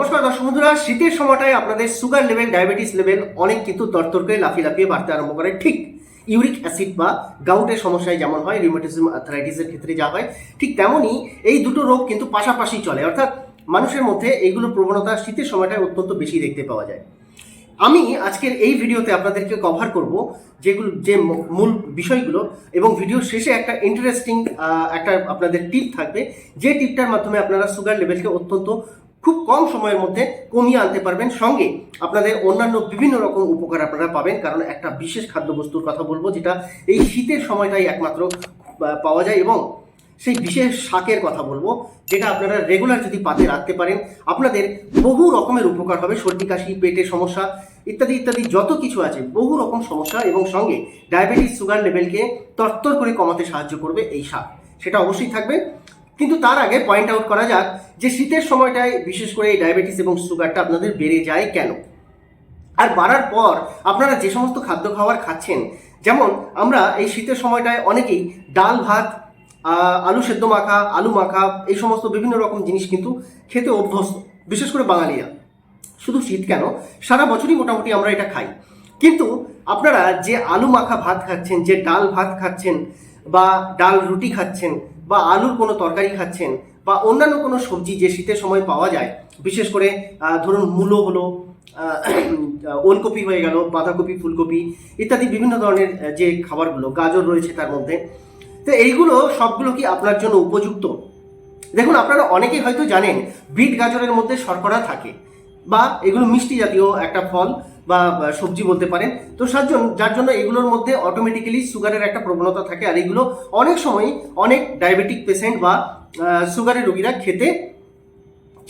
নমস্কার দর্শক বন্ধুরা, শীতের সময়টায় আপনাদের সুগার লেভেল ডায়াবেটিস লেভেল অনেক কিন্তু তরতর করে লাফিয়ে লাফিয়ে বাড়তে আরম্ভ করে। ঠিক ইউরিক অ্যাসিড বা গাউটের সমস্যায় যেমন হয় রিউমেটিজম আর্থারাইটিসের ক্ষেত্রে যা হয়, ঠিক তেমনই এই দুটো রোগ কিন্তু পাশাপাশি চলে। অর্থাৎ মানুষের মধ্যে এইগুলো প্রবণতা শীতের সময়টায় অত্যন্ত বেশি দেখতে পাওয়া যায়। আমি আজকের এই ভিডিওতে আপনাদেরকে কভার করব যেগুলো, যে মূল বিষয়গুলো এবং ভিডিও শেষে একটা ইন্টারেস্টিং একটা আপনাদের টিপ থাকবে। যে টিপটার মাধ্যমে আপনারা সুগার লেভেলকে অত্যন্ত খুব কম সময়ের মধ্যে কমিয়ে আনতে পারবেন। সঙ্গে আপনাদের অন্যান্য বিভিন্ন রকম উপকার আপনারা পাবেন, কারণ একটা বিশেষ খাদ্যবস্তুর কথা বলব, যেটা এই শীতের সময়টাই একমাত্র পাওয়া যায় এবং সেই বিশেষ শাকের কথা বলব, যেটা আপনারা রেগুলার যদি পাতে রাখতে পারেন, আপনাদের বহু রকমের উপকার হবে, সর্দি, কাশি, পেটের সমস্যা ইত্যাদি ইত্যাদি যত কিছু আছে, বহু রকম সমস্যা এবং সঙ্গে ডায়াবেটিস সুগার লেভেলকে তরতর করে কমাতে সাহায্য করবে এই শাক। সেটা অবশ্যই থাকবে। কিন্তু তার আগে পয়েন্ট আউট করা যাক যে শীতের সময়টায়, বিশেষ করে এই ডায়াবেটিস এবং সুগারটা আপনাদের বেড়ে যায় কেন? আর বাড়ার পর আপনারা যে সমস্ত খাদ্য খাবার খাচ্ছেন, যেমন আমরা এই শীতের সময়টায় অনেকেই ডাল ভাত আলু সেদ্ধ মাখা, আলু মাখা, এই সমস্ত বিভিন্ন রকম জিনিস কিন্তু খেতে অভ্যস্ত, বিশেষ করে বাঙালিরা। শুধু শীত কেন? সারা বছরই মোটামুটি আমরা এটা খাই। কিন্তু আপনারা যে আলু মাখা ভাত খাচ্ছেন, যে ডাল ভাত খাচ্ছেন বা ডাল রুটি খাচ্ছেন বা আলুর কোনো তরকারি খাচ্ছেন বা অন্যান্য কোনো সবজি যে শীতের সময় পাওয়া যায়, বিশেষ করে ধরুন মূলো হলো ওলকপি হয়ে গেল, বাঁধাকপি, ফুলকপি ইত্যাদি বিভিন্ন ধরনের যে খাবারগুলো, গাজর রয়েছে তার মধ্যে। তো এইগুলো সবগুলো কি আপনার জন্য উপযুক্ত? দেখুন, আপনারা অনেকেই হয়তো জানেন, বিট গাজরের মধ্যে শর্করা থাকে বা এগুলো মিষ্টি জাতীয় একটা ফল। বা সবজি বলতে পারেন। তো জন্য, যার জন্য এগুলোর মধ্যে অটোমেটিক্যালি সুগারের একটা প্রবণতা থাকে। আর এগুলো অনেক সময় অনেক ডায়াবেটিক পেশেন্ট বা সুগারের রোগীরা খেতে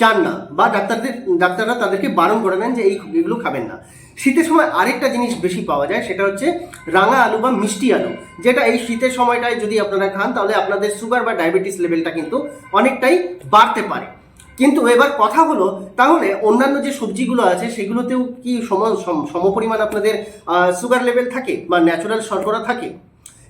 চান না বা ডাক্তারদের, ডাক্তাররা তাদেরকে বারণ করে দেন যে এই এগুলো খাবেন না। শীতের সময় আরেকটা জিনিস বেশি পাওয়া যায়, সেটা হচ্ছে রাঙা আলু বা মিষ্টি আলু। যেটা এই শীতের সময়টায় যদি আপনারা খান, তাহলে আপনাদের সুগার বা ডায়াবেটিস লেভেলটা কিন্তু অনেকটাই বাড়তে পারে। কিন্তু এবার কথা হলো, তাহলে অন্যান্য যে সবজিগুলো আছে, সেগুলোতেও কি সম সম- সমপরিমাণ আপনাদের সুগার লেভেল থাকে বা ন্যাচারাল শর্করা থাকে?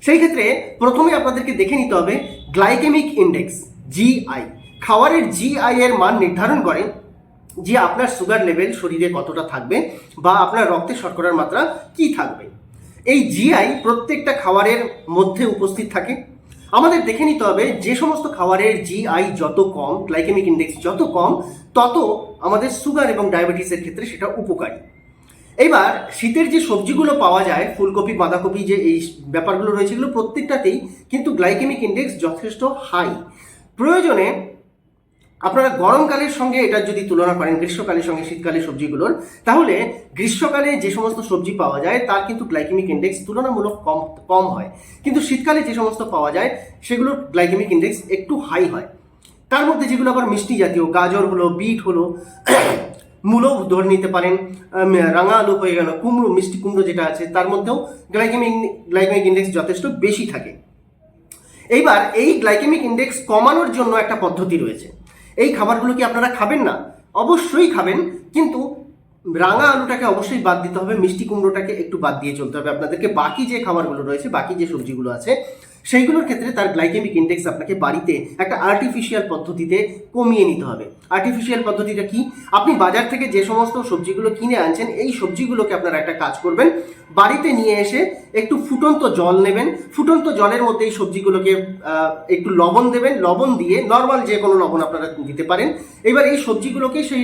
সেই ক্ষেত্রে প্রথমে আপনাদেরকে দেখে নিতে হবে গ্লাইকেমিক ইন্ডেক্স জিআই খাবারের জিআই এর মান নির্ধারণ করে যে আপনার সুগার লেভেল শরীরে কতটা থাকবে বা আপনার রক্তে শর্করার মাত্রা কি থাকবে। এই জিআই প্রত্যেকটা খাবারের মধ্যে উপস্থিত থাকে। আমাদের দেখে নিতে হবে যে সমস্ত খাবারের জিআই যত কম গ্লাইকেমিক ইন্ডেক্স যত কম, তত আমাদের সুগার এবং ডায়াবেটিসের ক্ষেত্রে সেটা উপকারী। এবার শীতের যে সবজিগুলো পাওয়া যায়, ফুলকপি, বাঁধাকপি যে এই ব্যাপারগুলো রয়েছে, এগুলো প্রত্যেকটাতেই কিন্তু গ্লাইকেমিক ইন্ডেক্স যথেষ্ট হাই প্রয়োজনে আপনারা গরমকালের সঙ্গে এটা যদি তুলনা করেন, গ্রীষ্মকালের সঙ্গে শীতকালের সবজিগুলোর, তাহলে গ্রীষ্মকালে যে সমস্ত সবজি পাওয়া যায়, তার কিন্তু গ্লাইকেমিক ইন্ডেক্স তুলনামূলক কম কম হয়। কিন্তু শীতকালে যে সমস্ত পাওয়া যায়, সেগুলোর গ্লাইকেমিক ইন্ডেক্স একটু হাই হয়। তার মধ্যে যেগুলো আবার মিষ্টি জাতীয়, গাজর হলো, বিট হলো, মূলো ধরে নিতে পারেন রাঙা আলু হয়ে গেল, কুমড়ো, মিষ্টি কুমড়ো যেটা আছে, তার মধ্যেও গ্লাইকেমিক গ্লাইকেমিক ইন্ডেক্স যথেষ্ট বেশি থাকে। এইবার এই গ্লাইকেমিক ইন্ডেক্স কমানোর জন্য একটা পদ্ধতি রয়েছে। এই খাবারগুলো কি আপনারা খাবেন না? অবশ্যই খাবেন, কিন্তু রাঙা আলুটাকে অবশ্যই বাদ দিতে হবে, মিষ্টি কুমড়োটাকে একটু বাদ দিয়ে চলতে হবে। আপনাদেরকে বাকি যে খাবারগুলো রয়েছে, বাকি যে সবজিগুলো আছে সেইগুলোর ক্ষেত্রে তার গ্লাইকেমিক ইন্ডেক্স আপনাকে বাড়িতে একটা আর্টিফিশিয়াল পদ্ধতিতে কমিয়ে নিতে হবে। আর্টিফিশিয়াল পদ্ধতিটা কি? আপনি বাজার থেকে যে সমস্ত সবজিগুলো কিনে আনছেন, এই সবজিগুলোকে আপনারা একটা কাজ করবেন। বাড়িতে নিয়ে এসে একটু ফুটন্ত জল নেবেন। ফুটন্ত জলের মধ্যে এই সবজিগুলোকে একটু লবণ দেবেন। লবণ দিয়ে নর্মাল যে কোনো লবণ আপনারা দিতে পারেন। এবার এই সবজিগুলোকে সেই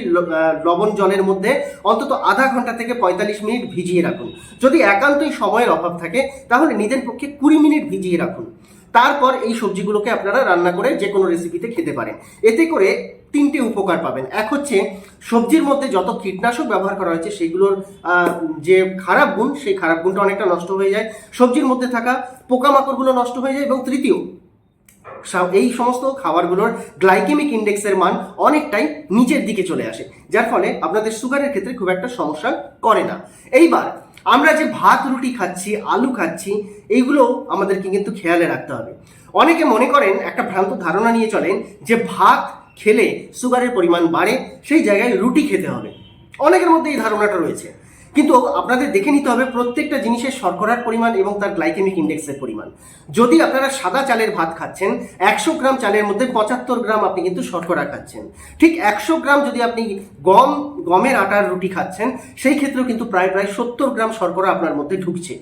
লবণ জলের মধ্যে অন্তত আধা ঘণ্টা থেকে পঁয়তাল্লিশ মিনিট ভিজিয়ে রাখুন। যদি একান্তই সময়ের অভাব থাকে, তাহলে নিজের পক্ষে কুড়ি মিনিট ভিজিয়ে রাখুন। তারপর এই সবজিগুলোকে আপনারা রান্না করে যে কোনো রেসিপিতে খেতে পারেন। এতে করে তিনটে উপকার পাবেন। এক হচ্ছে, সবজির মধ্যে যত কীটনাশক ব্যবহার করা হয়েছে, সেগুলোর যে খারাপ গুণ, সেই খারাপ গুণটা অনেকটা নষ্ট হয়ে যায়। সবজির মধ্যে থাকা পোকামাকড়গুলো নষ্ট হয়ে যায় এবং তৃতীয় এই সমস্ত খাবারগুলোর গ্লাইকেমিক ইন্ডেক্সের মান অনেকটাই নিচের দিকে চলে আসে, যার ফলে আপনাদের সুগারের ক্ষেত্রে খুব একটা সমস্যা করে না। এইবার আমরা যে ভাত, রুটি খাচ্ছি, আলু খাচ্ছি, এইগুলো আমাদেরকে কিন্তু খেয়ালে রাখতে হবে। অনেকে মনে করেন, একটা ভ্রান্ত ধারণা নিয়ে চলেন যে ভাত খেলে সুগারের পরিমাণ বাড়ে, সেই জায়গায় রুটি খেতে হবে। অনেকের মধ্যে এই ধারণাটা রয়েছে। কিন্তু আপনাদের দেখে নিতে হবে প্রত্যেকটা জিনিসের শর্করার পরিমাণ এবং তার গ্লাইকেমিক ইন্ডেক্সের পরিমাণ। যদি আপনারা সাদা চালের ভাত খাচ্ছেন, একশো গ্রাম চালের মধ্যে পঁচাত্তর গ্রাম আপনি কিন্তু শর্করা খাচ্ছেন। ঠিক একশো গ্রাম যদি আপনি গম, গমের আটার রুটি খাচ্ছেন, সেই ক্ষেত্রেও কিন্তু প্রায় প্রায় সত্তর গ্রাম শর্করা আপনার মধ্যে ঢুকছে।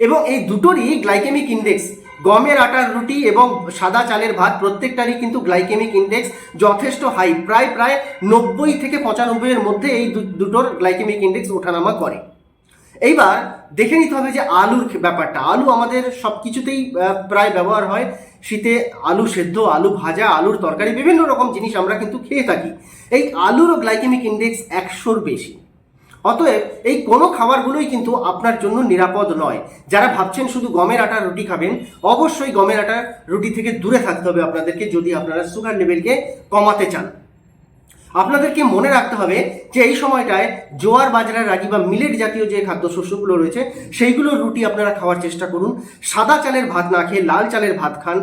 এবং এই দুটোরই গ্লাইকেমিক ইন্ডেক্স গমের আটার রুটি এবং সাদা চালের ভাত প্রত্যেকটারই কিন্তু গ্লাইকেমিক ইন্ডেক্স যথেষ্ট হাই। প্রায় প্রায় নব্বই থেকে পঁচানব্বইয়ের মধ্যে এই দুটোর গ্লাইকেমিক ইন্ডেক্স ওঠানামা করে। এইবার দেখে নিতে হবে যে আলুর ব্যাপারটা। আলু আমাদের সব কিছুতেই প্রায় ব্যবহার হয়। শীতে আলু সেদ্ধ, আলু ভাজা, আলুর তরকারি, বিভিন্ন রকম জিনিস আমরা কিন্তু খেয়ে থাকি। এই আলুরও গ্লাইকেমিক ইন্ডেক্স একশোর বেশি। অতএব এই কোনো খাবারগুলোই কিন্তু আপনার জন্য নিরাপদ নয়। যারা ভাবছেন শুধু গমের আটার রুটি খাবেন, অবশ্যই গমের আটার রুটি থেকে দূরে থাকতে হবে আপনাদেরকে যদি আপনারা সুগার লেভেলকে কমাতে চান। আপনাদেরকে মনে রাখতে হবে যে এই সময়টায় জোয়ার বাজরা রাগি বা মিলেট জাতীয় যে খাদ্যশস্যগুলো রয়েছে সেইগুলোর রুটি আপনারা খাওয়ার চেষ্টা করুন। সাদা চালের ভাত না খেয়ে লাল চালের ভাত খান,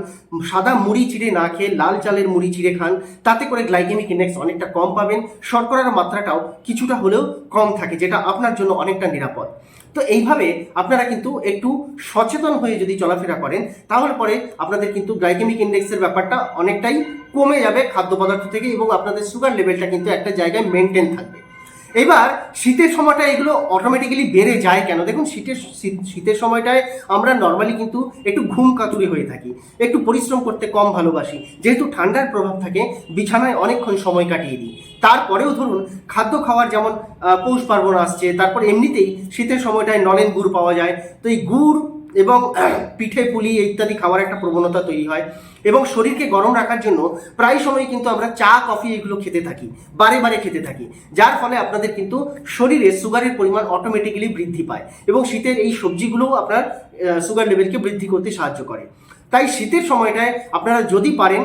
সাদা মুড়ি চিড়ে না খেয়ে লাল চালের মুড়ি চিড়ে খান, তাতে করে গ্লাইকেমিক ইন্ডেক্স অনেকটা কম পাবেন, শর্করার মাত্রাটাও কিছুটা হলেও কম থাকে, যেটা আপনার জন্য অনেকটা নিরাপদ। তো এইভাবে আপনারা কিন্তু একটু সচেতন হয়ে যদি চলাফেরা করেন, তাহলে পরে আপনাদের কিন্তু গ্লাইকেমিক ইন্ডেক্সের ব্যাপারটা অনেকটাই কমে যাবে খাদ্য পদার্থ থেকে এবং আপনাদের সুগার লেভেলটা কিন্তু একটা জায়গায় মেনটেন থাকবে। এবার শীতের সময়টা এগুলো অটোমেটিক্যালি বেড়ে যায় কেন? দেখুন, শীতের, শীত- শীতের সময়টায় আমরা নর্মালি কিন্তু একটু ঘুম কাতুরি হয়ে থাকি, একটু পরিশ্রম করতে কম ভালোবাসি। যেহেতু ঠান্ডার প্রভাব থাকে, বিছানায় অনেকক্ষণ সময় কাটিয়ে দিই। তারপরেও ধরুন, খাদ্য খাওয়ার যেমন পৌষ পার্বণ আসছে, তারপর এমনিতেই শীতের সময়টায় নলেন গুড় পাওয়া যায়। তো এই গুড় এবং পিঠে, পুলি ইত্যাদি খাওয়ার একটা প্রবণতা তৈরি হয় এবং শরীরকে গরম রাখার জন্য প্রায় সময় কিন্তু আমরা চা, কফি এগুলো খেতে থাকি, বারে বারে খেতে থাকি। যার ফলে আপনাদের কিন্তু শরীরে সুগারের পরিমাণ অটোমেটিক্যালি বৃদ্ধি পায় এবং শীতের এই সবজিগুলোও আপনার সুগার লেভেলকে বৃদ্ধি করতে সাহায্য করে। তাই শীতের সময়টায় আপনারা যদি পারেন,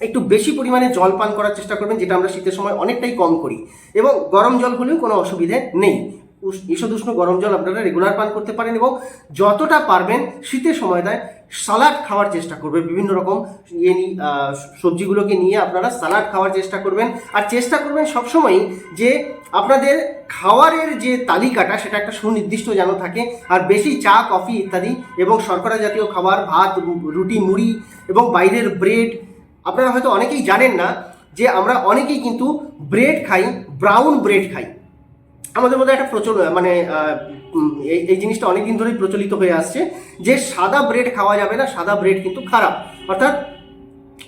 একটু বেশি পরিমাণে জল পান করার চেষ্টা করবেন, যেটা আমরা শীতের সময় অনেকটাই কম করি। এবং গরম জল হলেও কোনো অসুবিধে নেই। উষ- ঈষদুষ্ণ গরম জল আপনারা রেগুলার পান করতে পারেন এবং যতটা পারবেন শীতের সময়টায় সালাড খাওয়ার চেষ্টা করবেন। বিভিন্ন রকম ইয়ে সবজিগুলোকে নিয়ে আপনারা সালাড খাওয়ার চেষ্টা করবেন। আর চেষ্টা করবেন সবসময়ই যে আপনাদের খাওয়ারের যে তালিকাটা, সেটা একটা সুনির্দিষ্ট যেন থাকে। আর বেশি চা, কফি ইত্যাদি এবং শর্করা জাতীয় খাবার, ভাত, রুটি, মুড়ি এবং বাইরের ব্রেড, আপনারা হয়তো অনেকেই জানেন না যে আমরা অনেকেই কিন্তু ব্রেড খাই, ব্রাউন ব্রেড খাই। আমাদের মধ্যে একটা প্রচল মানে এই এই জিনিসটা অনেক দিন ধরেই প্রচলিত হয়ে আসছে যে সাদা ব্রেড খাওয়া যাবে না, সাদা ব্রেড কিন্তু খারাপ। অর্থাৎ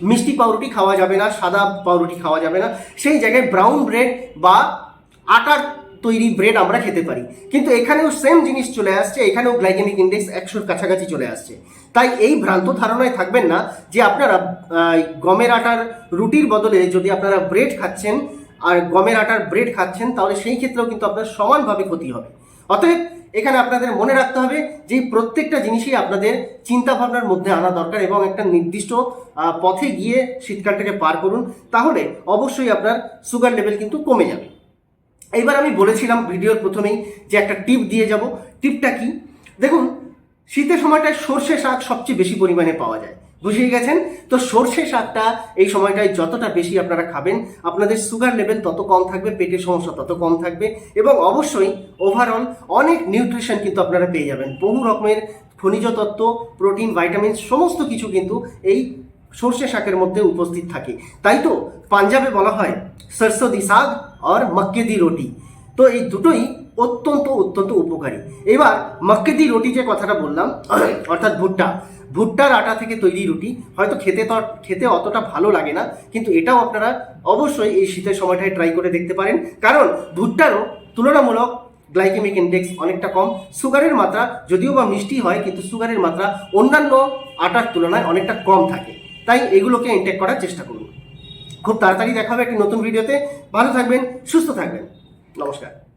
মিষ্টি পাউরুটি খাওয়া যাবে না, সাদা পাউরুটি খাওয়া যাবে না। সেই জায়গায় ব্রাউন ব্রেড বা আটার তৈরি ব্রেড আমরা খেতে পারি। কিন্তু এখানেও সেম জিনিস চলে আসছে, এখানেও গ্লাইকেমিক ইন্ডেক্স একশোর কাছাকাছি চলে আসছে। তাই এই ভ্রান্ত ধারণায় থাকবেন না যে আপনারা গমের আটার রুটির বদলে যদি আপনারা ব্রেড খাচ্ছেন আর গমের আটার ব্রেড খাচ্ছেন, তাহলে সেই ক্ষেত্রেও কিন্তু আপনার সমানভাবে ক্ষতি হবে। অতএব এখানে আপনাদের মনে রাখতে হবে যে প্রত্যেকটা জিনিসই আপনাদের চিন্তা ভাবনার মধ্যে আনা দরকার এবং একটা নির্দিষ্ট পথে গিয়ে শীতকালটাকে পার করুন, তাহলে অবশ্যই আপনার সুগার লেভেল কিন্তু কমে যাবে। এইবার আমি বলেছিলাম ভিডিওর প্রথমেই যে একটা টিপ দিয়ে যাব। টিপটা কি? দেখুন, শীতের সময়টায় সর্ষে শাক সবচেয়ে বেশি পরিমাণে পাওয়া যায়। বুঝিয়ে গেছেন? তো সর্ষে শাকটা এই সময়টায় যতটা বেশি আপনারা খাবেন, আপনাদের সুগার লেভেল তত কম থাকবে, পেটের সমস্যা তত কম থাকবে এবং অবশ্যই ওভারঅল অনেক নিউট্রিশন কিন্তু আপনারা পেয়ে যাবেন। বহু রকমের খনিজ তত্ত্ব প্রোটিন ভাইটামিন সমস্ত কিছু কিন্তু এই সর্ষে শাকের মধ্যে উপস্থিত থাকে। তাই তো, পাঞ্জাবে বলা হয় সরসো দি শাক আর মক্কে দি রুটি। তো এই দুটোই অত্যন্ত অত্যন্ত উপকারী। এবার মক্কে দি রুটি যে কথাটা বললাম, অর্থাৎ ভুট্টা। ভুট্টার আটা থেকে তৈরি রুটি, হয়তো খেতে তো খেতে অতটা ভালো লাগে না, কিন্তু এটাও আপনারা অবশ্যই এই শীতের সময়টায় ট্রাই করে দেখতে পারেন। কারণ ভুট্টারও তুলনামূলক গ্লাইকেমিক ইন্ডেক্স অনেকটা কম। সুগারের মাত্রা যদিও বা মিষ্টি হয়, কিন্তু সুগারের মাত্রা অন্যান্য আটার তুলনায় অনেকটা কম থাকে। তাই এগুলোকে ইনটেক করার চেষ্টা করুন। খুব তাড়াতাড়ি দেখা হবে একটি নতুন ভিডিওতে ভালো থাকবেন, সুস্থ থাকবেন। নমস্কার।